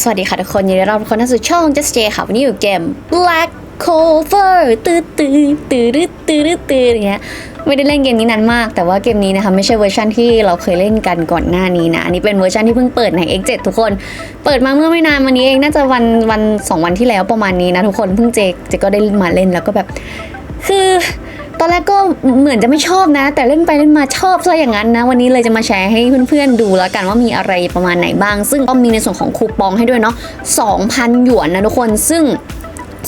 สวัสดีค่ะทุกคนยินดีต้อนรับทุกคนเข้าสู่ช่อง Just J ค่ะ วันนี้อยู่เกม Black Cover ตื้อตื้อตื้อตื้อตื้ออย่างเงี้ยไม่ได้เล่นเกมนี้นานมาก แต่ว่าเกมนี้นะคะไม่ใช่เวอร์ชันที่เราเคยเล่นกันก่อนหน้านี้นะ อันนี้เป็นเวอร์ชันที่เพิ่งเปิดใน X7 ทุกคน เปิดมาเมื่อไม่นานมานี้เองน่าจะวันวันสองวันที่แล้วประมาณนี้นะทุกคนเพิ่งเจเจก็ได้มาเล่นแล้วก็แบบ คือ ตอนแรกก็เหมือนจะไม่ชอบนะ แต่เล่นไปเล่นมาชอบซะอย่างนั้นนะ วันนี้เลยจะมาแชร์ให้เพื่อนๆดูแล้วกันว่ามีอะไรประมาณไหนบ้าง ซึ่งก็มีในส่วนของคูปองให้ด้วยเนาะ2,000 หยวนนะทุกคนซึ่ง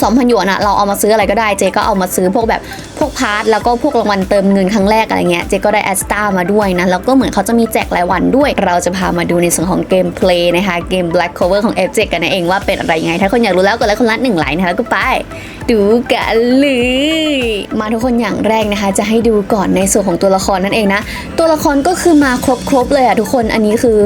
2,000หยวนอะเราเอามาซื้ออะไรก็ได้เจก็เอามาซื้อพวกแบบพวกพาร์ทแล้วก็พวกรางวัลเติมเงินครั้งแรกอะไรเงี้ยเจก็ได้แอสตามาด้วยนะแล้วก็เหมือนเขาจะมีแจกรายวันด้วย เราจะพามาดูในส่วนของเกมเพลย์นะคะเกม Black Cover ของ F7 กันนั่นเองว่าเป็นอะไรยังไง ถ้าคนอยากรู้แล้วกดไลค์คนละหนึ่งไลค์นะคะแล้วก็ไปดูกันเลยมาทุกคนอย่างแรกนะคะ จะให้ดูก่อนในส่วนของตัวละครนั่นเองนะตัวละครก็คือมาครบๆเลยอะทุกคนอันนี้คือ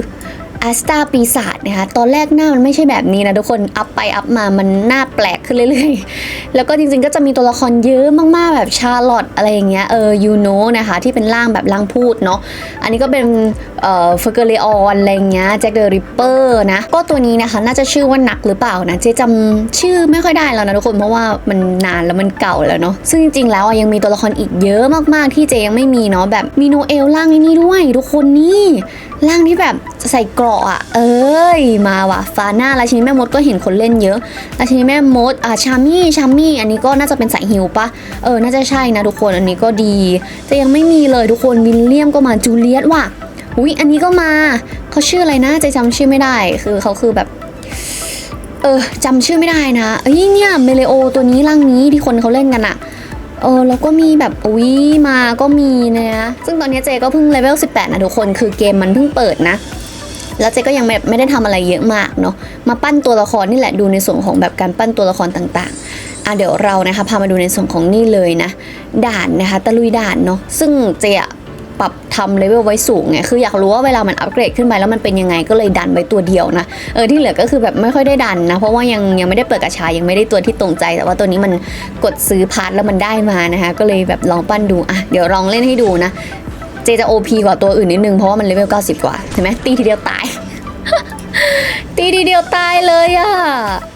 อสตาปีศาจนะคะตอนแรกหน้ามันไม่ใช่แบบนี้นะทุกคนอัพไปอัพมามันหน้าแปลกขึ้นเรื่อยๆ แล้วก็จริงๆก็จะมีตัวละครเยอะมากๆแบบชาร์ลอตอะไรอย่างเงี้ยเออยูโนนะคะที่เป็นร่างแบบร่างพูดเนาะอันนี้ก็เป็นเอ่อเฟอร์เกเลออนอะไรอย่างเงี้ยแจ็คเดอะริปเปอร์นะก็ตัวนี้นะคะน่าจะชื่อว่านักหรือเปล่านะเจ๊จำชื่อไม่ค่อยได้แล้วนะทุกคนเพราะว่ามันนานแล้วมันเก่าแล้วเนาะซึ่งจริงๆแล้วยังมีตัวละครอีกเยอะมากๆที่เจยังไม่มีเนาะแบบมีโนเอลร่างนี้ด้วย ทุกคนนี่ ร่างที่แบบใส่เกราะอะ เอ้ย มาว่ะฟาน่าราชินีแม่มดก็เห็นคนเล่นเยอะราชินีแม่มดอะชามี่ชามี่อันนี้ก็น่าจะเป็นสายฮิวปะเออ น่าจะใช่นะทุกคนอันนี้ก็ดีแต่ยังไม่มีเลยทุกคนวิลเลียมก็มาจูเลียตว่ะอุ้ยอันนี้ก็มาเขาชื่ออะไรนะเจจำชื่อไม่ได้ คือเขาคือแบบ เออจำชื่อไม่ได้นะเอ้ยเนี่ยเมเลโอตัวนี้ร่างนี้ที่คนเขาเล่นกันอะ เออแล้วก็มีแบบอุ้ยมาก็มีนะซึ่งตอนนี้เจก็เพิ่งเลเวล18 นะทุกคนคือเกมมันเพิ่งเปิดนะ แล้วเจก็ยังไม่ไม่ได้ทำอะไรเยอะมากเนาะมาปั้นตัวละครนี่แหละดูในส่วนของแบบการปั้นตัวละครต่างๆอะเดี๋ยวเรานะคะพามาดูในส่วนของนี่เลยนะ ด่านนะคะตะลุยด่านเนาะซึ่งเจอะ ปรับทำเลเวลไว้สูงไงคืออยากรู้ว่าเวลามันอัปเกรดขึ้นไปแล้วมันเป็นยังไงก็เลยดันไว้ตัวเดียวนะเออที่เหลือก็คือแบบไม่ค่อยได้ดันนะ เพราะว่ายังยังไม่ได้เปิดกระชายังไม่ได้ตัวที่ตรงใจ แต่ว่าตัวนี้มันกดซื้อพาร์ทแล้วมันได้มานะคะก็เลยแบบลองปั้นดูอะเดี๋ยวลองเล่นให้ดูนะเจจะ OP กว่าตัวอื่นนิดนึงเพราะว่ามันเลเวล90 กว่าเห็นไหมตีทีเดียวตาย ตีทีเดียวตายเลยอะ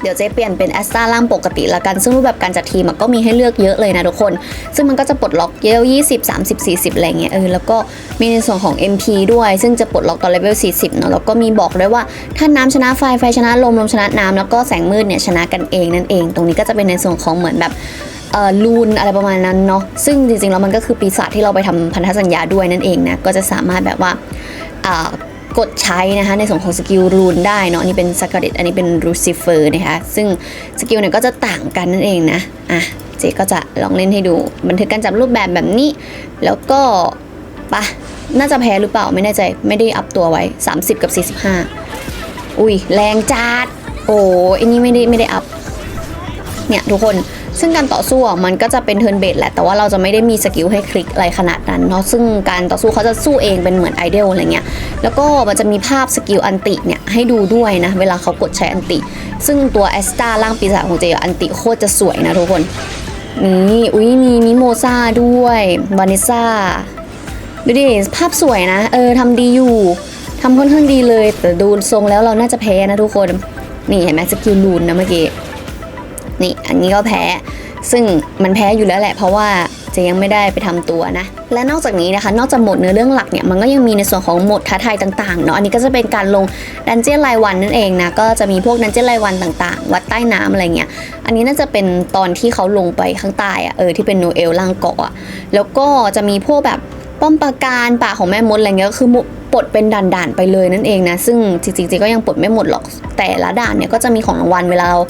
เดี๋ยวเจ๊เปลี่ยนเป็นแอสตาล่างปกติละกัน ซึ่งรูปแบบการจัดทีมก็มีให้เลือกเยอะเลยนะทุกคน ซึ่งมันก็จะปลดล็อกเลเวล20 30 40 อะไรเงี้ยเออแล้วก็มีในส่วนของ MP ด้วย ซึ่งจะปลดล็อกตอนเลเวล40เนาะแล้วก็มีบอกด้วยว่าถ้าน้ำชนะไฟไฟชนะลมลมชนะน้ำแล้วก็แสงมืดเนี่ยชนะกันเองนั่นเอง ตรงนี้ก็จะเป็นในส่วนของเหมือนแบบเอ่อลูนอะไรประมาณนั้นเนาะซึ่งจริงๆแล้วมันก็คือปีศาจที่เราไปทำพันธสัญญาด้วยนั่นเองนะก็จะสามารถแบบว่าอ่า กดใช้นะคะในส่วนของสกิลรูนได้เนาะนนี้เป็นสก a เดตอันนี้เป็นรูซิเฟอร์นะคะซึ่งสกิลเนี่ยก็จะต่างกันนั่นเองนะอะเจก็จะลองเล่นให้ดูบันทึกการจับรูปแบบแบบนี้ แล้วก็ปะน่าจะแพ้หรือเปล่าไม่แน่ใจไม่ได้อัพตัวไว้ 30 กับ 45 อุ้ยแรงจัดโอ้อันนี้ไม่ได้ไม่ได้อัพเนี่ยทุกคน ซึ่งการต่อสู้อะมันก็จะเป็นเทิร์นเบสแหละ แต่ว่าเราจะไม่ได้มีสกิลให้คลิกอะไรขนาดนั้นเนาะ ซึ่งการต่อสู้เขาจะสู้เองเป็นเหมือนไอเดลอะไรเงี้ย แล้วก็มันจะมีภาพสกิลอันติเนี่ยให้ดูด้วยนะ เวลาเขากดใช้อันติ ซึ่งตัวแอสตาร่างปีศาจของเจอันติโคตรจะสวยนะทุกคน นี่ อุ้ยมีมิโมซาด้วยวานิซ่า ดูดิ ภาพสวยนะ เออทำดีอยู่ทำค่อนข้างดีเลย แต่ดูทรงแล้วเราน่าจะแพ้นะทุกคน นี่เห็นไหมสกิลลูนนะเมื่อกี้ นี่อันนี้ก็แพ้ ซึ่งมันแพ้อยู่แล้วแหละ เพราะว่าจะยังไม่ได้ไปทำตัวนะ และนอกจากนี้นะคะ นอกจากหมดเนื้อเรื่องหลักเนี่ยมันก็ยังมีในส่วนของหมดท้าทายต่างๆเนาะอันนี้ก็จะเป็นการลงดันเจี้ยนรายวันนั่นเองนะก็จะมีพวกดันเจี้ยนรายวันต่างๆ วัดใต้น้ำอะไรเงี้ยอันนี้น่าจะเป็นตอนที่เขาลงไปข้างใต้อะเออที่เป็นโนเอลล่างเกาะอะแล้วก็จะมีพวกแบบ ป้อมปราการป่าของแม่มดอะไรเงี้ยก็คือปลดเป็นด่านๆไปเลยนั่นเองนะซึ่งจริงๆก็ยังปลดไม่หมดหรอก แต่ละด่านเนี่ยก็จะมีของรางวัลเวลาเรา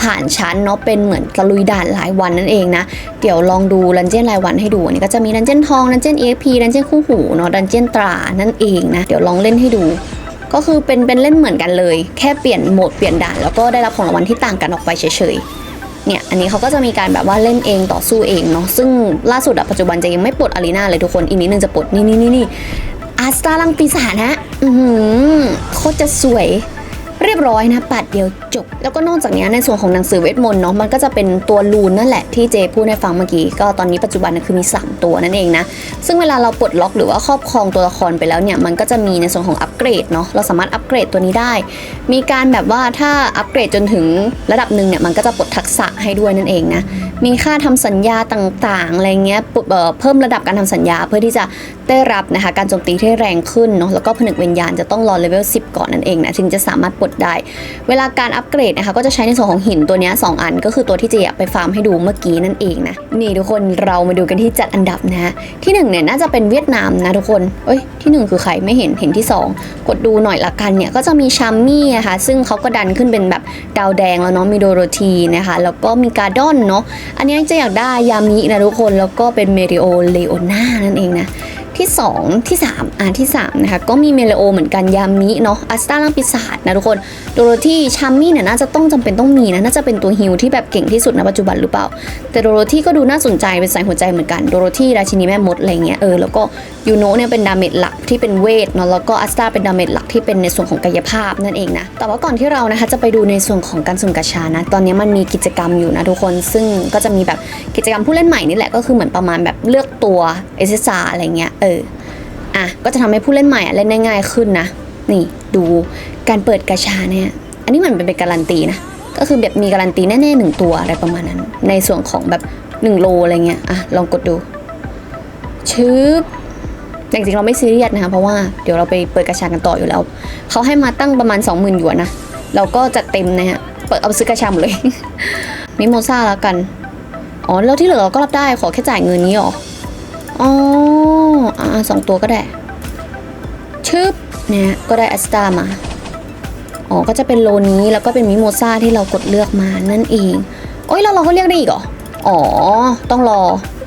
ผ่านชั้นเนาะเป็นเหมือนตะลุยด่านหลายวันนั่นเองนะเดี๋ยวลองดูดันเจี้ยนรายวันให้ดูอันนี้ก็จะมีดันเจี้ยนทองดันเจี้ยน EXP ดันเจี้ยนคู่หูเนาะดันเจี้ยนตรานั่นเองนะเดี๋ยวลองเล่นให้ดูก็คือเป็นเป็นเล่นเหมือนกันเลย แค่เปลี่ยนโหมดเปลี่ยนด่านแล้วก็ได้รับของรางวัลที่ต่างกันออกไปเฉยๆ เนี่ยอันนี้เขาก็จะมีการแบบว่าเล่นเองต่อสู้เองเนาะซึ่งล่าสุดอะปัจจุบันจะยังไม่ปลดอารีนาเลยทุกคนอีกนิดนึงจะปลดนี่นี่นี่นี่อาสตาลังปีศาจนะอือหือโคตรจะสวย เรียบร้อยนะปัดเดียวจบ แล้วก็นอกจากนี้ในส่วนของหนังสือเวทมนต์เนาะมันก็จะเป็นตัวลูนนั่นแหละที่เจพูดให้ฟังเมื่อกี้ก็ตอนนี้ปัจจุบันนะคือมี 3 ตัวนั่นเองนะ ซึ่งเวลาเราปลดล็อกหรือว่าครอบครองตัวละครไปแล้วเนี่ยมันก็จะมีในส่วนของอัปเกรดเนาะเราสามารถอัปเกรดตัวนี้ได้ มีการแบบว่าถ้าอัปเกรดจนถึงระดับหนึ่งเนี่ยมันก็จะปลดทักษะให้ด้วยนั่นเองนะมีค่าทำสัญญาต่างๆอะไรเงี้ยปลดเพิ่มระดับการทำสัญญาเพื่อที่จะได้รับนะคะการโจมตีที่แรงขึ้นเนาะแล้วก็ผนึกวิญญาณจะต้องรอเลเวล10 ก่อนนั่นเองนะถึงจะสามารถปลดได้ เวลาการอัปเกรดนะคะก็จะใช้ในส่วนของหินตัวนี้ยสองอัน ก็คือตัวที่เจะไปฟาร์มให้ดูเมื่อกี้นั่นเองนะนี่ทุกคนเรามาดูกันที่จัดอันดับนะฮะที่หนึ่งเนี่ยน่าจะเป็นเวียดนามนะทุกคนเอ้ยที่หนึ่งคือใครไม่เห็นเห็นที่สองกดดูหน่อยละกันเนี่ยก็จะมีชัมมี่นะคะซึ่งเขาก็ดันขึ้นเป็นแบบดาวแดงแล้วเนาะมีโดโรธีนะคะแล้วก็มีการ์ดอนเนาะอันนี้จะอยากได้ยามินะทุกคนแล้วก็เป็นเมริโอเลโอนานั่นเองนะ ที่ 2 ที่ 3 อ่านที่ 3 นะคะ ก็มีเมเลโอเหมือนกันยามิเนาะอัสตาลังปีศาจนะทุกคนโดโรธีชัมมี่เนี่ยน่าจะต้องจำเป็นต้องมีนะน่าจะเป็นตัวฮิลที่แบบเก่งที่สุดในปัจจุบันหรือเปล่า แต่โดโรธีก็ดูน่าสนใจเป็นสายหัวใจเหมือนกันโดโรธีราชินีแม่มดอะไรเงี้ยเออแล้วก็ยูโนะเนี่ยเป็นดาเมจหลักที่เป็นเวทเนาะแล้วก็อัสตาเป็นดาเมจหลักที่เป็นในส่วนของกายภาพนั่นเองนะแต่ว่าก่อนที่เรานะคะจะไปดูในส่วนของการสุ่มกาชานะตอนนี้มันมีกิจกรรมอยู่นะทุกคนซึ่งก็จะมีแบบกิจกรรมผู้เล่นใหม่นี่แหละก็คือเหมือนประมาณแบบเลือกตัวเอเซซาอะไรเงี้ยเออ อะ ก็จะทำให้ผู้เล่นใหม่อะเล่นได้ง่ายขึ้นนะ นี่ดูการเปิดกาชาเนี่ย อันนี้มันเป็นการันตีนะ ก็คือแบบมีการันตีแน่ๆหนึ่งตัวอะไรประมาณนั้น ในส่วนของแบบ1โลอะไรเงี้ย อะ ลองกดดู ชึบแต่จริงๆเราไม่ซีเรียสนะคะเพราะว่าเดี๋ยวเราไปเปิดกาชากันต่ออยู่แล้ว เขาให้มาตั้งประมาณ 20,000หยวนนะ เราก็จัดเต็มนะฮะ เปิดเอาซื้อกาชาหมดเลย มิโมซ่าแล้วกัน อ๋อ แล้วที่เหลือเราก็รับได้ขอแค่จ่ายเงินนี้หรอ อ๋อ อ่าสองตัวก็ได้ ชึบเนี่ยก็ได้แอสตามาอ๋อก็จะเป็นโลนี้แล้วก็เป็นมิโมซาที่เรากดเลือกมานั่นเองโอ้ยแล้วเราก็เรียกได้อีกเหรออ๋อ ต้องรอ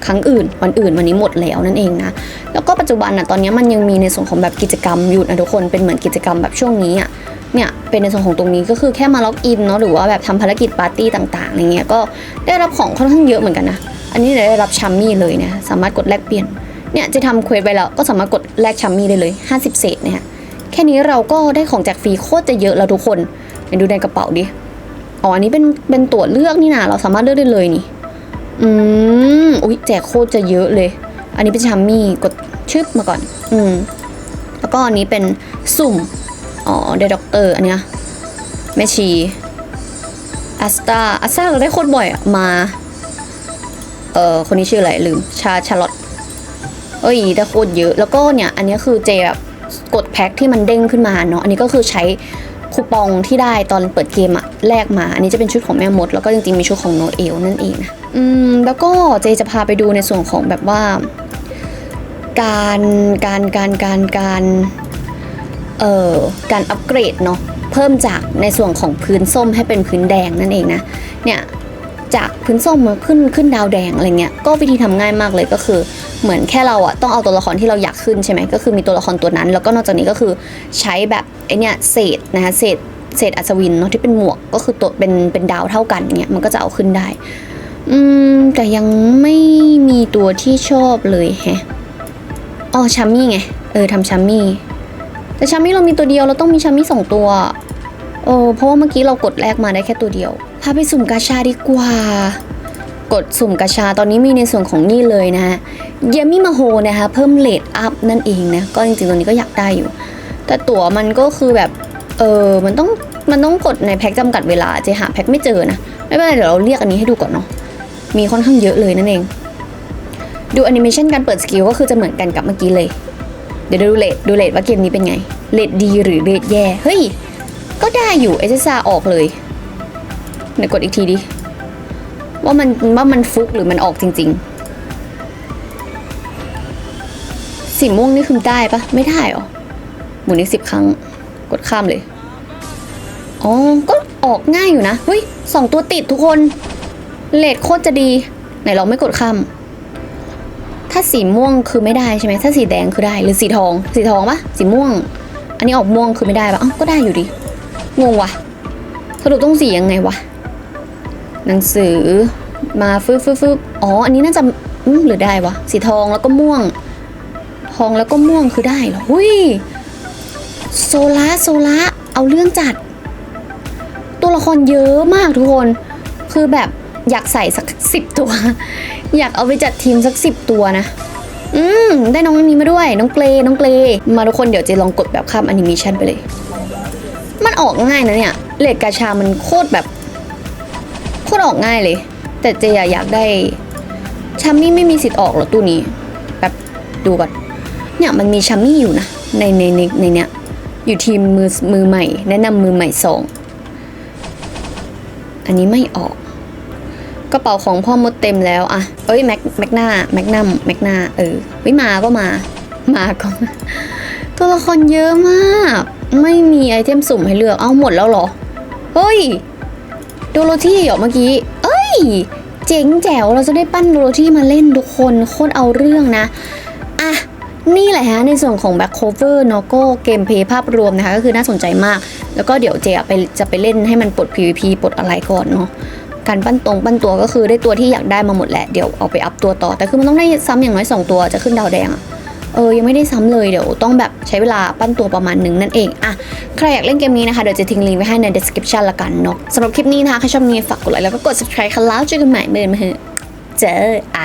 ครั้งอื่นวันอื่นวันนี้หมดแล้วนั่นเองนะ แล้วก็ปัจจุบันนะตอนนี้มันยังมีในส่วนของแบบกิจกรรมอยู่นะทุกคนเป็นเหมือนกิจกรรมแบบช่วงนี้อะเนี่ยเป็นในส่วนของตรงนี้ก็คือแค่มาล็อกอินเนาะหรือว่าแบบทำภารกิจปาร์ตี้ต่างๆอะไรเงี้ยก็ได้รับของค่อนข้างเยอะเหมือนกันนะ อันนี้ได้รับชัมมี่เลยนะสามารถกดแลกเปลี่ยน เนี่ยจะทำเควสไปแล้วก็สามารถกดแลกชัมมี่ได้เลย 50 เศษเนี่ยแค่นี้เราก็ได้ของแจกฟรีโคตรจะเยอะแล้วทุกคนไหนดูในกระเป๋าดิอ๋ออันนี้เป็นเป็นตัวเลือกนี่นะเราสามารถเลือกได้เลยนี่อืมอุ๊ยแจกโคตรจะเยอะเลย อันนี้เป็นชัมมี่กดชึบมาก่อน อืมแล้วก็อันนี้เป็นสุ่มอ๋อได้ด็อกเตอร์อันเนี้ยแม่ชีอัสตาอัสตาเราได้โคตรบ่อยมาเอ่อคนนี้ชื่ออะไรลืมชาชาลอต เอ้ยได้โคตรเยอะ แล้วก็เนี่ยอันนี้คือเจแบบกดแพ็คที่มันเด้งขึ้นมาเนาะอันนี้ก็คือใช้คูปองที่ได้ตอนเปิดเกมอะแลกมา อันนี้จะเป็นชุดของแม่มด แล้วก็จริงๆมีชุดของโนเอลนั่นเองนะอืมแล้วก็เจจะพาไปดูในส่วนของแบบว่า การการการการการเอ่อการอัปเกรดเนาะเพิ่มจากในส่วนของพื้นส้มให้เป็นพื้นแดงนั่นเองนะเนี่ยจากพื้นส้มมาขึ้นขึ้นดาวแดงอะไรเงี้ยก็วิธีทำง่ายมากเลยก็คือ เหมือนแค่เราอะต้องเอาตัวละครที่เราอยากขึ้นใช่ไหมก็คือมีตัวละครตัวนั้น แล้วก็นอกจากนี้ก็คือใช้แบบไอเนี่ยเศษนะคะเศษเศษอัศวินเนาะที่เป็นหมวกก็คือตัวเป็นเป็นดาวเท่ากันเงี้ยมันก็จะเอาขึ้นได้ อืมแต่ยังไม่มีตัวที่ชอบเลยแฮะอ๋อชัมมี่ไงเออทำชัมมี่แต่ชัมมี่เรามีตัวเดียวเราต้องมีชัมมี่สองตัวโอ้เพราะว่าเมื่อกี้เรากดแรกมาได้แค่ตัวเดียวพาไปสุ่มกาชาดีกว่า กดสุ่มกาชาตอนนี้มีในส่วนของนี่เลยนะฮะเยมี่มาโฮนะคะเพิ่มเลทอัพนั่นเองนะ ก็จริงๆ ตัวนี้ก็อยากได้อยู่ แต่ตั๋วมันก็คือแบบ เออมันต้องมันต้องกดในแพ็คจำกัดเวลาเจะหาแพ็คไม่เจอนะ ไม่เป็นไรเดี๋ยวเราเรียกอันนี้ให้ดูก่อนเนาะมีค่อนข้างเยอะเลยนั่นเอง ดูแอนิเมชันการเปิดสกิลก็คือจะเหมือนกันกับเมื่อกี้เลย เดี๋ยวดูเลทดูเลทว่าเกมนี้เป็นไงเลทดีหรือเลทแย่เฮ้ยก็ได้อยู่เอเจซ่าออกเลยเดี๋ยวกดอีกทีดิ ว่ามันว่ามันฟุกหรือมันออกจริง ๆ สีม่วงนี่คือได้ปะไม่ได้หรอหมุนอีกสิบครั้งกดข้ามเลย อ๋อ ก็ออกง่ายอยู่นะเฮ้ยสองตัวติดทุกคนเลทโคตรจะดี ไหนลองไม่กดข้ามถ้าสีม่วงคือไม่ได้ใช่ไหมถ้าสีแดงคือได้หรือสีทอง สีทองปะสีม่วง อันนี้ออกม่วงคือไม่ได้ปะอ้าวก็ได้อยู่ดิงงวะสรุปต้องสียังไงวะ หนังสือมาฟึบฟึบฟึบอ๋อ อันนี้น่าจะอืมหรือได้วะ สีทองแล้วก็ม่วง ทองแล้วก็ม่วงคือได้เหรอหุยโซล่าโซล่าเอาเรื่องจัด ตัวละครเยอะมากทุกคน คือแบบอยากใส่สักสิบตัว อยากเอาไปจัดทีมสักสิบตัวนะ อืม ได้น้องนี้มาด้วย น้องเกรน้องเกรมาทุกคนเดี๋ยวเจลองกดแบบข้ามแอนิเมชันไปเลย มันออกง่ายนะเนี่ยเลดกาชามันโคตรแบบ ออกง่ายเลย แต่เจอะอยากได้ชัมมี่ไม่มีสิทธิ์ออกหรอตู้นี้แบบดูก่อนเนี่ยมันมีชัมมี่อยู่นะในในในในเนี้ยอยู่ทีมมือมือใหม่ แนะนำมือใหม่สองอันนี้ไม่ออก กระเป๋าของพ่อมดเต็มแล้วอะเอ้ยแม็กแม็กหน้าแม็กนัมแม็กหน้าเออวิมาก็มา มาก็ตัวละครเยอะมาก ไม่มีไอเทมสุ่มให้เลือก เอาหมดแล้วเหรอ เฮ้ย โดโรที่เหรอเมื่อกี้ เอ้ย เจ๋งแจ๋วเราจะได้ปั้นโดโรที่มาเล่นทุกคนโคตรเอาเรื่องนะอะนี่แหละฮะในส่วนของ Back Cover เนาะก็เกมเพลย์ภาพรวมนะคะ ก็คือน่าสนใจมาก แล้วก็เดี๋ยวเจอะไปจะไปเล่นให้มันปลด PVP ปลดอะไรก่อนเนาะการปั้นตรงปั้นตัวก็คือได้ตัวที่อยากได้มาหมดแหละเดี๋ยวเอาไปอัพตัวต่อแต่คือมันต้องได้ซ้ำอย่างน้อยสองตัวจะขึ้นดาวแดงอะ เออยังไม่ได้ซ้ำเลยเดี๋ยวต้องแบบใช้เวลาปั้นตัวประมาณหนึ่งนั่นเองอะใครอยากเล่นเกมนี้นะคะเดี๋ยวจะทิ้งลิงก์ไว้ให้ใน description ละกันเนาะสำหรับคลิปนี้นะคะใครชอบนี้ฝากกดไลค์แล้วก็กด subscribe ค่ะแล้วเจอกันใหม่เมื่อไหร่เจอไอ